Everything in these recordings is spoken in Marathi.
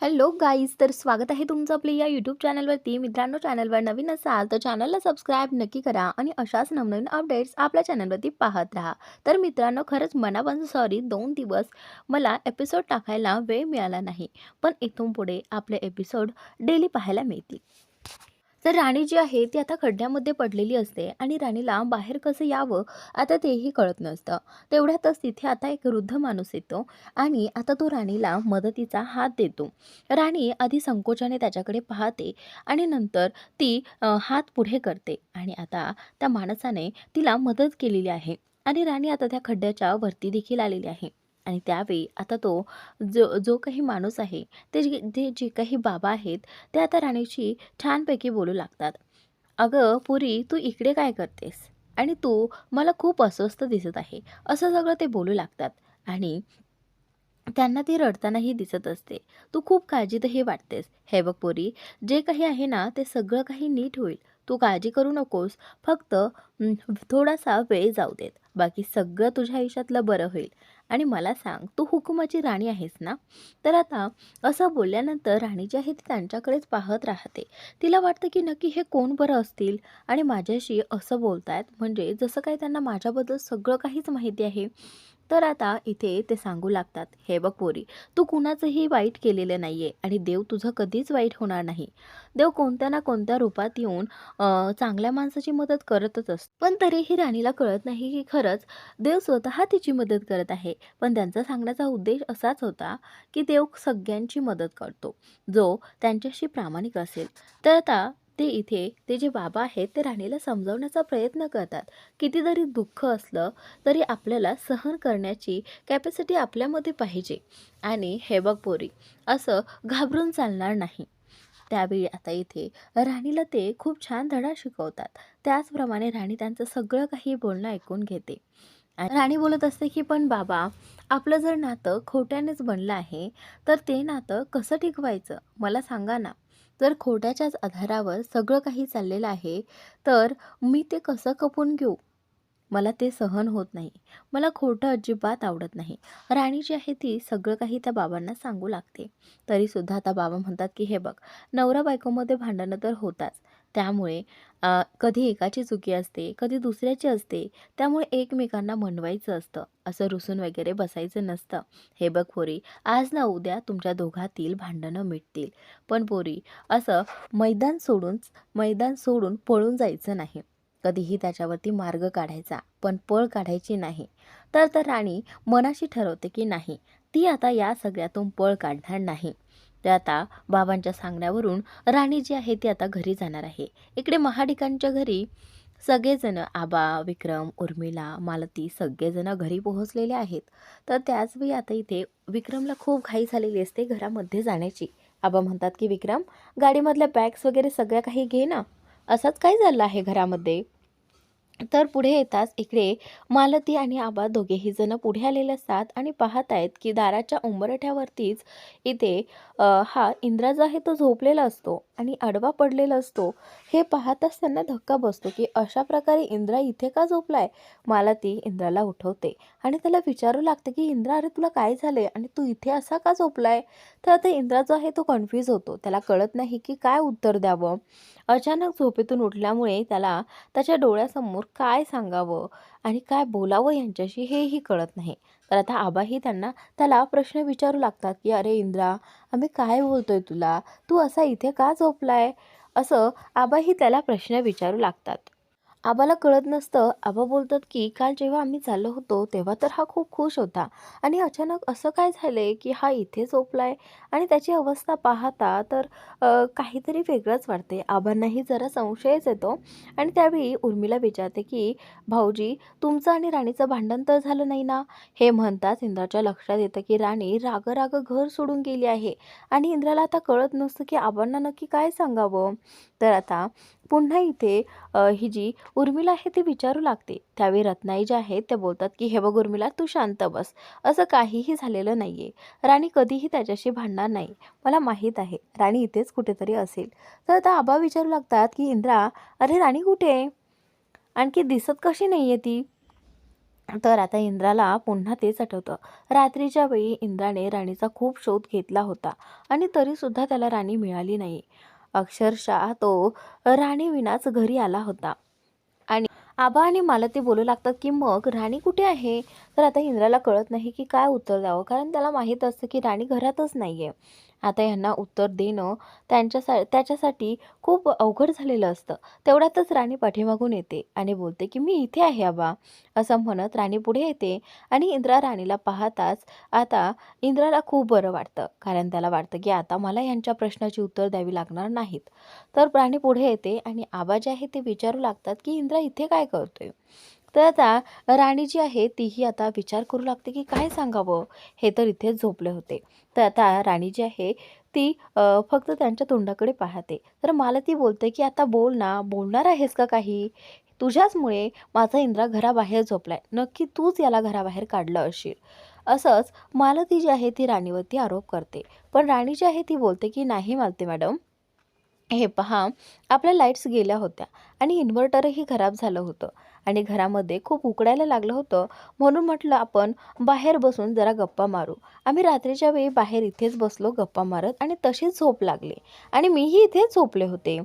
हॅलो गाईज तर स्वागत आहे तुमचं आपल्या या यूट्यूब चॅनलवरती मित्रांनो चॅनलवर नवीन असाल तर चॅनलला सबस्क्राईब नक्की करा आणि अशाच नवनवीन अपडेट्स आपल्या चॅनलवरती पाहत राहा. तर मित्रांनो खरंच मनापासून सॉरी दोन दिवस मला एपिसोड टाकायला वेळ मिळाला नाही. पण इथून पुढे आपले एपिसोड डेली पाहायला मिळतील. तर राणी जी आहे ती आता खड्ड्यामध्ये पडलेली असते आणि राणीला बाहेर कसं यावं आता तेही कळत नसतं. तेवढ्यातच तिथे आता एक वृद्ध माणूस येतो आणि आता तो राणीला मदतीचा हात देतो. राणी आधी संकोचाने त्याच्याकडे पाहते आणि नंतर ती हात पुढे करते आणि आता त्या माणसाने तिला मदत केलेली आहे आणि राणी आता त्या खड्ड्याच्या वरती देखील आलेली आहे. आणि त्यावेळी आता तो जो जो काही माणूस आहे ते जे जे काही बाबा आहेत ते आता राणीची छानपैकी बोलू लागतात. अगं पुरी तू इकडे काय करतेस? आणि तू मला खूप अस्वस्थ दिसत आहे असं सगळं ते बोलू लागतात. आणि त्यांना ती रडतानाही दिसत असते. तू खूप काळजीतही वाटतेस. हे बघ पोरी जे काही आहे ना ते सगळं काही नीट होईल. तू काळजी करू नकोस. फक्त थोडासा वेळ जाऊ देत. बाकी सगळं तुझ्या आयुष्यातलं बरं होईल. आणि मला सांग तू हुकुमाची राणी आहेस ना? तर आता असं बोलल्यानंतर राणी जी आहे ती त्यांच्याकडेच पाहत राहते. तिला वाटतं की नक्की हे कोण बरं असतील? आणि माझ्याशी असं बोलतायत म्हणजे जसं काही त्यांना माझ्याबद्दल सगळं काहीच माहिती आहे तर आता इथे ते सांगू लागतात हे बघ पोरी तू कुणाचंही वाईट केलेलं नाही आहे आणि देव तुझं कधीच वाईट होणार नाही. देव कोणत्या ना कोणत्या रूपात येऊन चांगल्या माणसाची मदत करतच असतो. पण तरीही राणीला कळत नाही की खरंच देव स्वतः तिची मदत करत आहे. पण त्यांचा सांगण्याचा उद्देश असाच होता की देव सगळ्यांची मदत करतो जो त्यांच्याशी प्रामाणिक असेल. तर आता ते इथे ते जे बाबा आहेत ते राणीला समजावण्याचा प्रयत्न करतात. किती जरी दुःख असलं तरी आपल्याला सहन करण्याची कॅपॅसिटी आपल्यामध्ये पाहिजे. आणि हे बघ पोरी असं घाबरून चालणार नाही. त्यावेळी आता इथे राणीला ते खूप छान धडा शिकवतात. त्याचप्रमाणे राणी त्यांचं सगळं काही बोलणं ऐकून घेते. राणी बोलत असते की पण बाबा आपलं जर नातं खोट्यानेच बनलं आहे तर ते नातं कसं टिकवायचं? मला सांगा ना. जर खोट्याच्याच आधारावर सगळं काही चाललेलं आहे तर मी ते कसं खपून घेऊ? मला ते सहन होत नाही. मला खोटं अजिबात आवडत नाही. राणी जी आहे ती सगळं काही त्या बाबांना सांगू लागते. तरीसुद्धा आता बाबा म्हणतात की हे बघ नवरा बायकोमध्ये भांडणं तर होताच. त्यामुळे कधी एकाची चुकी असते कधी दुसऱ्याची असते त्यामुळे एकमेकांना म्हणवायचं असतं. असं रुसून वगैरे बसायचं नसतं. हे बघ पोरी आज ना उद्या तुमच्या दोघातील भांडणं मिटतील. पण पोरी असं मैदान सोडून मैदान सोडून पळून जायचं नाही. कधीही त्याच्यावरती मार्ग काढायचा पण पळ काढायची नाही. तर तर राणी मनाशी ठरवते की नाही ती आता या सगळ्यातून पळ काढणार नाही. ते आता बाबांच्या सांगण्यावरून राणी जी आहे ती आता घरी जाणार आहे. इकडे महाडिकांच्या घरी सगळेजण आबा विक्रम उर्मिला मालती सगळेजण घरी पोहोचलेले आहेत. तर त्याचवेळी आता इथे विक्रमला खूप घाई झालेली असते घरामध्ये जाण्याची. आबा म्हणतात की विक्रम गाडीमधल्या बॅग्स वगैरे सगळ्या काही घे ना. असंच काय झालं आहे घरामध्ये? तर पुढे येताच इकडे मालती आणि आबा दोघेही जण पुढे आलेले असतात आणि पाहत आहेत की दाराच्या उंबरठ्यावरतीच इथे हा इंद्रा जो आहे तो झोपलेला असतो आणि आडवा पडलेला असतो. हे पाहताच त्यांना धक्का बसतो की अशा प्रकारे इंद्रा इथे का झोपलाय? ती इंद्राला उठवते आणि त्याला विचारू लागते की इंद्रा अरे तुला काय झाले आणि तू इथे असा का झोपलाय? तर आता इंद्रा जो आहे तो कन्फ्यूज होतो. त्याला कळत नाही की काय उत्तर द्यावं. अचानक झोपेतून उठल्यामुळे त्याला त्याच्या डोळ्यासमोर काय सांगावं आणि काय बोलावं यांच्याशी हेही कळत नाही. तर आता आबाही त्यांना त्याला प्रश्न विचारू लागतात की अरे इंद्रा आम्ही काय बोलतोय तुला? तू असा इथे का झोपलाय? असं आबाही त्याला प्रश्न विचारू लागतात. आबाला कळत नसतं. आबा बोलतात की काल जेव्हा आम्ही चाललो होतो तेव्हा तर हा खूप खुश होता. आणि अचानक असं काय झालंय की हा इथे झोपलाय? आणि त्याची अवस्था पाहता तर काहीतरी वेगळंच वाटते आबांनाही जरा संशयच येतो. आणि त्यावेळी उर्मिला विचारते की भाऊजी तुमचं आणि राणीचं भांडण तर झालं नाही ना? हे म्हणताच इंद्राच्या लक्षात येतं की राणी राग राग घर सोडून गेली आहे. आणि इंद्राला आता कळत नसतं की आबांना नक्की काय सांगावं. तर आता पुन्हा इथे ही जी उर्मिला आहे ती विचारू लागते. त्यावेळी रत्नाई ज्या आहेत त्या बोलतात की हे बघ उर्मिला तू शांत बस. असं काहीही झालेलं नाही आहे राणी कधीही त्याच्याशी भांडणार नाही. मला माहीत आहे राणी इथेच कुठेतरी असेल. तर आता आबा विचारू लागतात की इंद्रा अरे राणी कुठे आहे? आणखी दिसत कशी नाही आहे ती? तर आता इंद्राला पुन्हा तेच आठवतं. रात्रीच्या वेळी इंद्राने राणीचा खूप शोध घेतला होता आणि तरीसुद्धा त्याला राणी मिळाली नाही. अक्षरशः तो राणी विनाच घरी आला होता. आणि आबा आणि मला ते बोलू लागतात की मग राणी कुठे आहे? तर आता इंद्राला कळत नाही की काय उत्तर द्यावं कारण त्याला माहीत असतं की राणी घरातच नाही आहे आता यांना उत्तर देणं त्यांच्यासा त्याच्यासाठी खूप अवघड झालेलं असतं. तेवढ्यातच राणी पाठीमागून येते आणि बोलते की मी इथे आहे आबा असं म्हणत राणी पुढे येते आणि इंद्रा राणीला पाहताच आता इंद्राला खूप बरं वाटतं. कारण त्याला वाटतं की आता मला यांच्या प्रश्नाची उत्तर द्यावी लागणार नाहीत. तर राणी पुढे येते आणि आबा जे आहे ते विचारू लागतात की इंद्रा इथे काय करतोय? तर आता राणी जी आहे तीही आता विचार करू लागते की काय सांगावं? हे तर इथेच झोपले होते. तर आता राणी जी आहे ती फक्त त्यांच्या तोंडाकडे पाहते. तर मला ती बोलते की आता बोल ना बोलणार आहेस का काही? तुझ्याचमुळे माझा इंद्रा घराबाहेर झोपलाय. नक्की तूच याला घराबाहेर काढलं असेल. असंच मालती जी आहे ती राणीवरती आरोप करते. पण राणी जी आहे ती बोलते की नाही मालते मॅडम. हे पहा आपल्या लाईट्स गेल्या होत्या आणि इन्व्हर्टरही खराब झालं होतं. आणि घरामध्ये खूप उकडायला लागलं होतं. म्हणून म्हटलं आपण बाहेर बसून जरा गप्पा मारू. आम्ही रात्रीच्या वेळी बाहेर इथेच बसलो गप्पा मारत आणि तशीच झोप लागली. आणि मीही इथेच झोपले होते.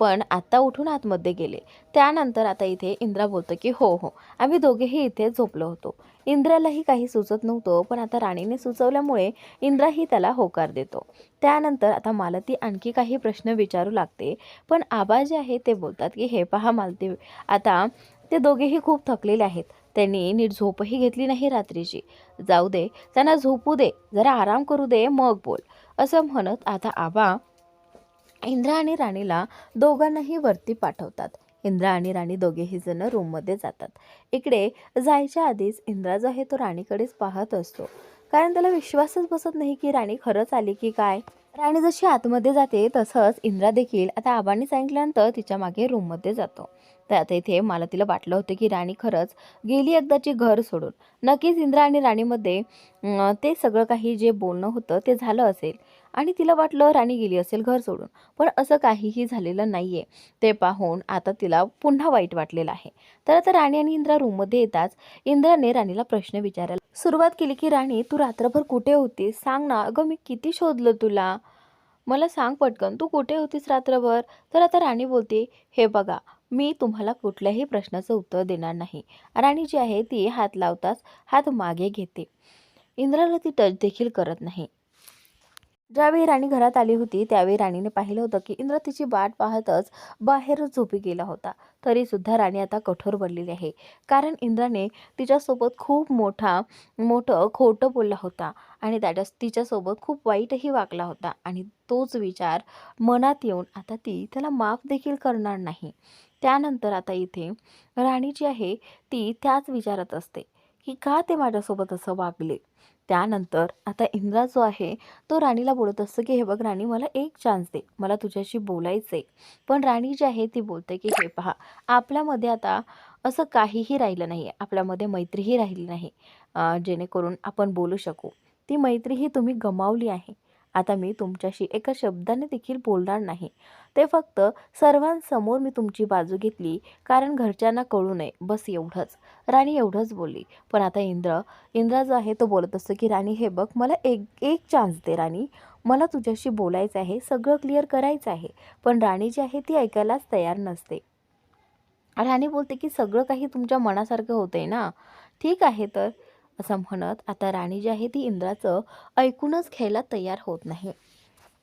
पण आत्ता उठून आतमध्ये गेले. त्यानंतर आता इथे इंद्रा बोलतो की हो हो आम्ही दोघेही इथेच झोपलो होतो. इंद्रालाही काही सुचत नव्हतं पण आता राणीने सुचवल्यामुळे इंद्राही त्याला होकार देतो. त्यानंतर आता मालती आणखी काही प्रश्न विचारू लागते. पण आबा जे आहे ते बोलतात की हे पहा मालती आता ते दोघेही खूप थकलेले आहेत. त्यांनी नीट झोपही घेतली नाही रात्रीची. जाऊ दे त्यांना झोपू दे जरा आराम करू दे मग बोल. असं म्हणत आता आबा इंद्रा आणि राणीला दोघांनाही वरती पाठवतात. इंद्रा आणि राणी दोघेही जण रूममध्ये जातात. इकडे जायच्या आधीच इंद्रा जो आहे तो राणीकडेच पाहत असतो. कारण त्याला विश्वासच बसत नाही की राणी खरंच आली की काय. राणी जशी आतमध्ये जाते तसंच इंद्रा देखील आता आबांनी सांगितल्यानंतर तिच्यामागे रूममध्ये जातो. तर आता इथे मला तिला वाटलं होतं की राणी खरंच गेली एकदाची घर सोडून. नक्कीच इंद्रा आणि राणीमध्ये ते सगळं काही जे बोलणं होतं ते झालं असेल. आणि तिला वाटलं राणी गेली असेल घर सोडून. पण असं काहीही झालेलं नाही आहे ते पाहून आता तिला पुन्हा वाईट वाटलेलं आहे. तर आता राणी आणि इंद्रा रूममध्ये येताच इंद्राने राणीला प्रश्न विचारायला सुरुवात केली की राणी तू रात्रभर कुठे होतीस? सांग ना. अगं मी किती शोधलं तुला? मला सांग पटकन तू कुठे होतीस रात्रभर? तर आता राणी बोलते हे बघा मी तुम्हाला कुठल्याही प्रश्नाचं उत्तर देणार नाही. राणी जी आहे ती हात लावताच हात मागे घेते. इंद्राला ती टच देखील करत नाही. ज्यावेळी राणी घरात आली होती त्यावेळी राणीने पाहिलं होतं की इंद्र तिची वाट पाहतच बाहेरच झोपी गेला होता. तरी सुद्धा राणी आता कठोर बनलेली आहे. कारण इंद्राने तिच्यासोबत खूप मोठा मोठं खोटं बोलला होता. आणि त्याच्या तिच्यासोबत खूप वाईटही वागला होता. आणि तोच विचार मनात येऊन आता ती त्याला माफ देखील करणार नाही. त्यानंतर आता इथे राणी जी आहे ती त्याच विचारत असते की का ते माझ्यासोबत असं वागले? त्यानंतर आता इंद्रा जो आहे तो राणीला बोलत असतो की हे बघ राणी मला एक चान्स दे. मला तुझ्याशी बोलायचं आहे पण राणी जी आहे ती बोलते की हे पहा आपल्यामध्ये आता असं काहीही राहिलं नाही आहे आपल्यामध्ये मैत्रीही राहिली नाही. जेणेकरून आपण बोलू शकू. ती मैत्री ही तुम्ही गमावली आहे. आता मी तुमच्याशी एका शब्दाने देखील बोलणार नाही. ते फक्त सर्वांसमोर मी तुमची बाजू घेतली कारण घरच्यांना कळू नये. बस एवढंच. राणी एवढंच बोलली. पण आता इंद्र इंद्रा जो आहे तो बोलत असतो की राणी हे बघ मला एक एक चान्स दे राणी. मला तुझ्याशी बोलायचं आहे सगळं क्लिअर करायचं आहे. पण राणी जी आहे ती ऐकायलाच तयार नसते. राणी बोलते की सगळं काही तुमच्या मनासारखं होतंय ना? ठीक आहे तर. असं म्हणत आता राणी जी आहे ती इंद्राचं ऐकूनच घ्यायला तयार होत नाही.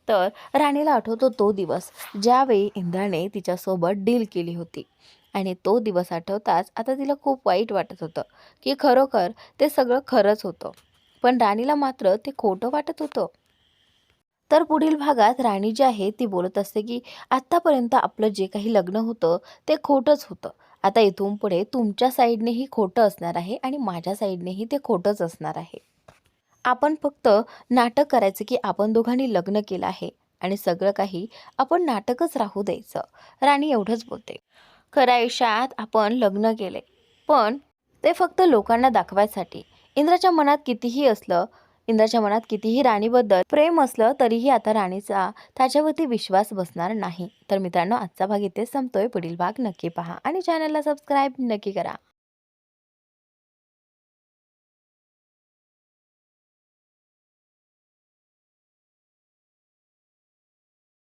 तर राणीला आठवतो तो दिवस ज्यावेळी इंद्राने तिच्यासोबत डील केली होती. आणि तो दिवस आठवताच आता तिला खूप वाईट वाटत होतं की खरोखर ते सगळं खरंच होतं. पण राणीला मात्र ते खोटं वाटत होतं. तर पुढील भागात राणी जी आहे ती बोलत असते की आत्तापर्यंत आपलं जे काही लग्न होतं ते खोटंच होतं. आता इथून पुढे तुमच्या साईडनेही खोटं असणार आहे आणि माझ्या साईडनेही ते खोटंच असणार आहे. आपण फक्त नाटक करायचं की आपण दोघांनी लग्न केलं आहे आणि सगळं काही आपण नाटकच राहू द्यायचं. राणी एवढंच बोलते. खऱ्या आयुष्यात आपण लग्न केले पण ते फक्त लोकांना दाखवायसाठी. इंद्राच्या मनात कितीही असलं इंद्राच्या मनात कितीही राणीबद्दल प्रेम असलं तरीही आता राणीचा त्याच्यावरती विश्वास बसणार नाही. तर मित्रांनो आजचा भाग इथेच संपतोय. पुढील भाग नक्की पहा आणि चॅनलला सबस्क्राईब नक्की करा.